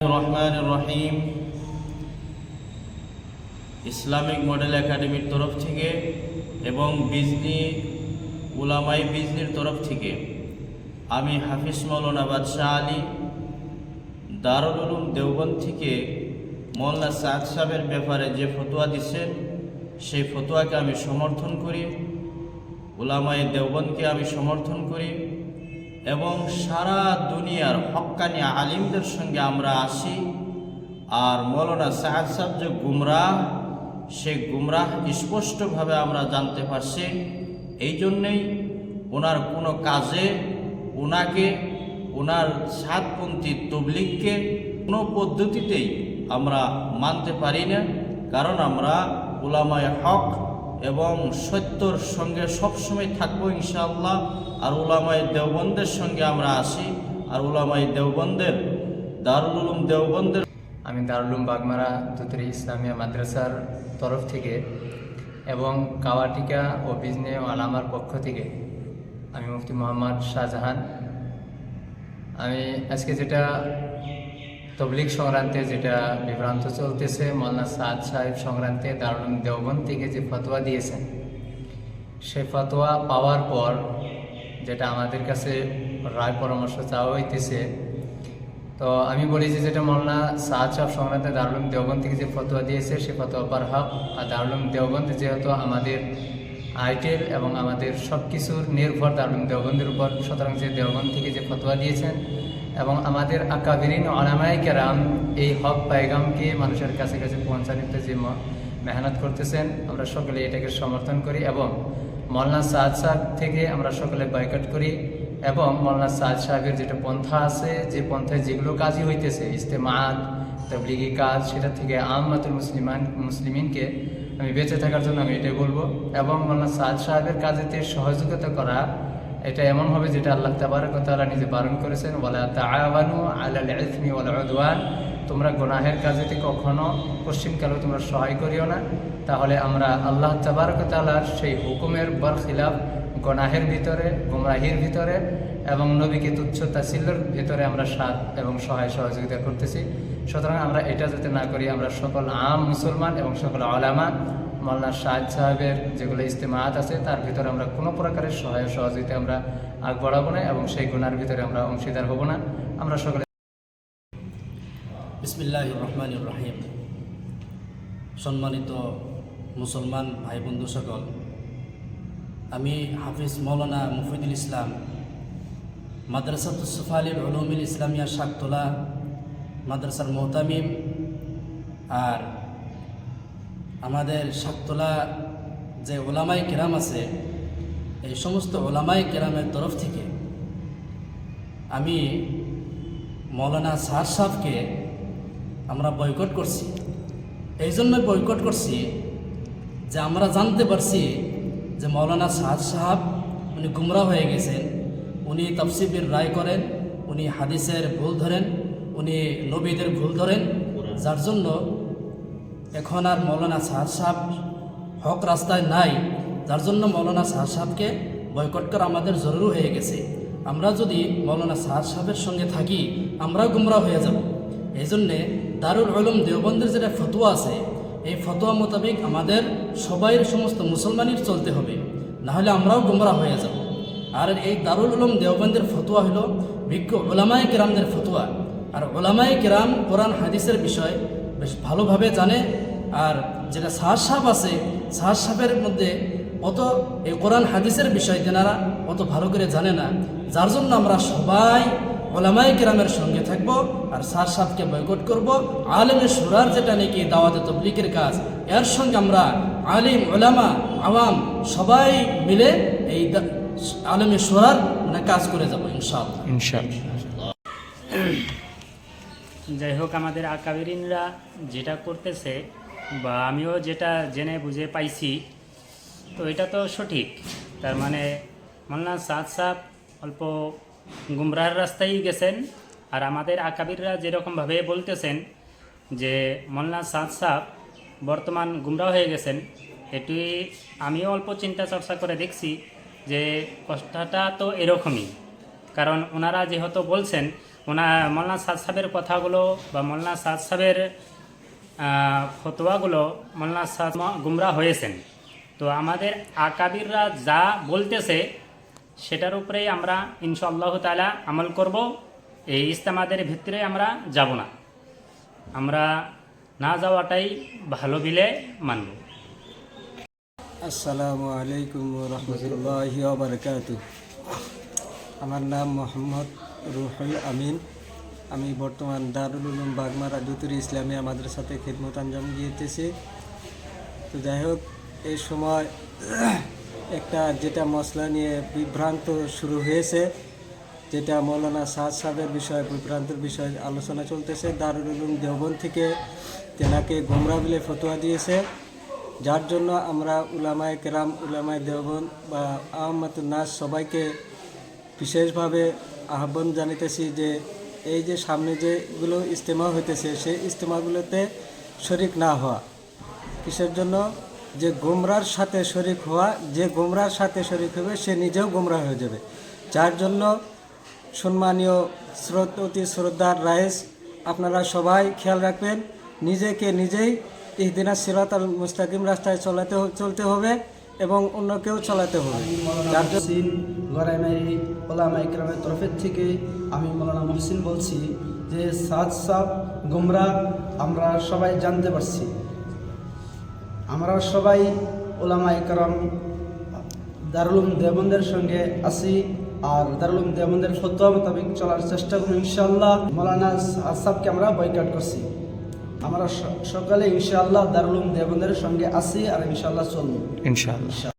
রহমান রহিম। Islamic model একাডেমির তরফ থেকে এবং বিজনি উলামাই বিজনির তরফ থেকে আমি হাফিজ মৌলানা বাদশাহ আলী, দারুল উলুম দেওবন্দ থেকে মোল্লা সাদ সাহেবের ব্যাপারে যে ফতোয়া দিচ্ছেন, সেই ফতোয়াকে আমি সমর্থন করি উলামাই দেওবন্দকে আমি সমর্থন করি। এবং সারা দুনিয়ার হক্কানি আলিমদের সঙ্গে আমরা আসি আর মৌলানা সাহাদ সাহেব যে গুমরাহ, সে গুমরাহ স্পষ্টভাবে আমরা জানতে পারছি। এই জন্যেই ওনার কোনো কাজে, ওনাকে, ওনার সাতপন্থী তবলিগকে কোনো পদ্ধতিতেই আমরা মানতে পারি না। কারণ আমরা ওলামায় হক এবং সত্যর সঙ্গে সবসময় থাকব ইনশাআল্লাহ। আর ওলামায় দেওবন্দের সঙ্গে আমরা আসি। আর ওলামায় দেওবন্দের, দারুল উলুম দেওবন্দের আমি দারুলুম বাগমারা দুতরি ইসলামিয়া মাদ্রাসার তরফ থেকে এবং কাওয়াটিকা ও বিজনে আলামার পক্ষ থেকে আমি মুফতি মোহাম্মদ শাহজাহান। আমি আজকে যেটা তবলিগ সংক্রান্তে যেটা বিভ্রান্ত চলতেছে, মৌলানা সাদ সাহেব সংক্রান্তে দারুলুম দেওবন্দ থেকে যে ফতোয়া দিয়েছেন, সে ফতোয়া পাওয়ার পর যেটা আমাদের কাছে রায় পরামর্শ চাওয়া হইতেছে, তো আমি বলি যে যেটা মৌলানা সাদ সাহেব সংক্রান্তে দারুলুম দেওবন্দ থেকে যে ফতোয়া দিয়েছে, সে ফতোয়া পার হক। আর দারুলুম দেওবন্দ যেহেতু আমাদের আইটেল এবং আমাদের সব কিছুর নির্ভর দারুলুম দেওবন্দের উপর, সুতরাং যে দেওবন্দ থেকে যে ফতোয়া দিয়েছেন এবং আমাদের আকাবিরিন অনামায় কেরাম এই হক পায়গামকে মানুষের কাছে কাছে পৌঁছানিতে যে মেহনত করতেছেন, আমরা সকলে এটাকে সমর্থন করি এবং মৌলানা সাদ সাহেব থেকে আমরা সকলে বয়কট করি এবং মৌলানা সাদ সাহেবের যেটা পন্থা আছে, যে পন্থায় যেগুলো কাজই হইতেছে ইস্তেমাত তবলিগি কাজ, সেটা থেকে আমমাতুল মুসলিমান মুসলিমিনকে আমি বেঁচে থাকার জন্য আমি এটাই বলব এবং মৌলানা সাদ সাহেবের কাজেতে সহযোগিতা করা এটা এমন হবে যেটা আল্লাহ তাবারক তাআলা নিজে বারণ করেছেন, ওয়ালা তাআওয়ানু আলাল ইসমি ওয়াল উদওয়ান। তোমরা গুনাহের কাজেতে কখনো পশ্চিমকালেও তোমরা সহায় করিও না। তাহলে আমরা আল্লাহ তাবারক তাআলার সেই হুকুমের বরখিলাফ গনাহের ভিতরে, গুমরাহির ভিতরে এবং নবীকে তুচ্ছ তাসিল্যর ভিতরে আমরা সাথ এবং সহায় সহযোগিতা করতেছি। সুতরাং আমরা এটা যাতে না করি, আমরা সকল আম মুসলমান এবং সকল আলামা মাল্লা শাহ সাহেবের যেগুলো ইস্তেমাত আছে, তার ভিতরে আমরা কোনো প্রকারের সহায় সহযোগিতা আমরা আগ বাড়াবো না এবং সেই গুণার ভিতরে আমরা অংশীদার হব না। আমরা সকলে বিসমিল্লাহ রহমান রহিম। সম্মানিত মুসলমান ভাই বন্ধু সকল, আমি হাফিজ মৌলানা মুফিদুল ইসলাম মাদ্রাসা মাদ্রাসাতুসফালিল উলুমিল ইসলামিয়া শাকতলা, মাদ্রাসার মোহতামিম আর আমাদের শাকতলা যে ওলামাই কেরাম আছে, এই সমস্ত ওলামাই কেরামের তরফ থেকে আমি মৌলানা সার সাহকে আমরা বয়কট করছি। এই জন্য বয়কট করছি যে আমরা জানতে পারছি যে মৌলানা সাদ সাহাব উনি গুমরা হয়ে গেছেন, উনি তফসিবির রায় করেন, উনি হাদিসের ভুল ধরেন, উনি নবীদের ভুল ধরেন, যার জন্য এখন আর মৌলানা সাহাদ সাহেব হক রাস্তায় নাই, যার জন্য মৌলানা সাহাদ সাহেবকে বয়কট করা আমাদের জরুরি হয়ে গেছে। আমরা যদি মৌলানা সাহাদ সাহেবের সঙ্গে থাকি, আমরাও গুমরা হয়ে যাব। এই জন্যে দারুল আলম দেওবন্দের যেটা ফতোয়া আছে, এই ফতোয়া মোতাবেক আমাদের সবাইয়ের সমস্ত মুসলমানের চলতে হবে, নাহলে আমরাও গুমরা হয়ে যাব। আর এই দারুল উলুম দেওবন্দের ফতোয়া হলো বিজ্ঞ ওলামায় কেরামদের ফতোয়া। আর ওলামায় কেরাম কোরআন, হাদিসের বিষয় বেশ ভালোভাবে জানে। আর যেটা সাহাজ সাহেব আছে সাহাজ সাহেবের মধ্যে অত এই কোরআন হাদিসের বিষয় তেনারা অত ভালো করে জানে না। যার জন্য আমরা সবাই ওলামাই কেরামের সঙ্গে থাকব আর সার সাহেবকে বয়কট করব। আলেমের সুরার যেটা নাকি দাওয়াতে তবলিকের কাজ, এর সঙ্গে আমরা আলিম, ওলামা, আওয়াম সবাই মিলে এই আলেমের সুরার মানে কাজ করে যাব ইনশাআল্লাহ। ইনশাআল্লাহ। যাই হোক আমাদের আকাবিরিনরা যেটা করতেছে বা আমিও যেটা জেনে বুঝে পাইছি, তো এটা তো সঠিক। তার মানে মোল্লা সাদ সাহ অল্প গুমরার রাস্তায় গেছেন, আর আমাদের আকাবিররা যেরকমভাবে বলতেছেন যে মোল্লা সাদ সাহ বর্তমান গুমরা হয়ে গেছেন, এটি আমিও অল্প চিন্তা চর্চা করে দেখছি যে কথাটা তো এরকমই। কারণ ওনারা যেহেতু বলছেন, ওনা মৌলানা সাদ সাহেবের কথাগুলো বা মৌলানা সাদ সাহেবের ফতোয়াগুলো মৌলানা সাদ গুমরা হয়েছেন। তো আমাদের আকাবিররা যা বলতেছে, সেটার উপরেই আমরা ইনশাআল্লাহ তাআলা আমল করব। এই ইস্তেমাদের ভিতরে আমরা যাব না। আমরা না যাওয়াটাই ভালো বিলে মানব। আসসালামু আলাইকুম রহমতুল্লাহি আমার নাম মোহাম্মদ রুহুল আমিন। আমি বর্তমান দারুল উলুম বাগমারা দুতুরি ইসলামিয়া মাদ্রাসাতে খিদমত আঞ্জাম দিয়েতেছি তো যাই হোক এই সময় একটা যেটা মশলা নিয়ে বিভ্রান্ত শুরু হয়েছে, যেটা মৌলানা সাদ সাহেবের বিষয়ে, বিভ্রান্তের বিষয়ে আলোচনা চলতেছে। দারুল উলুম দেওবন্দ থেকে তেনাকে গোমরা বিলে ফতোয়া দিয়েছে। যার জন্য আমরা উলামায় কেরাম, উলামায় দেওবন্দ বা আহমদুল নাস সবাইকে বিশেষভাবে আহ্বান জানিতেছি যে, এই যে সামনে যেগুলো ইজতেমা হইতেছে, সেই ইজতেমাগুলোতে শরিক না হওয়া। কিসের জন্য? যে গোমরার সাথে শরিক হওয়া, যে গোমরার সাথে শরিক হবে, সে নিজেও গোমরা হয়ে যাবে। যার জন্য সম্মানীয় স্রোত অতি শ্রদ্ধার রায়েস আপনারা সবাই খেয়াল রাখবেন, নিজেকে নিজেই ইহদিনা সিরাত আল মুস্তাকিম রাস্তায় চলাতে চলতে হবে। এবং অন্যকেও চালাতে হবে। যার মহসিন গরাইমারি ওলামা ইকরামের তরফের থেকে আমি মৌলানা মহসিন বলছি যে সাদ সাব গুমরা, আমরা সবাই জানতে পারছি। আমরা সবাই ওলামা ইকরাম দারুলুম দেবন্দের সঙ্গে আছি আর দারুলুম দেবন্দের ফতোয়া মোতাবেক চলার চেষ্টা করুন ইনশাআল্লাহ। মৌলানা সাবকে আমরা বয়কাট করছি। আমরা সকালে ইনশাআল্লাহ দারুল দেবন্দের সঙ্গে আছি আর ইনশাআল্লাহ চলবো। ইনশাআল্লাহ।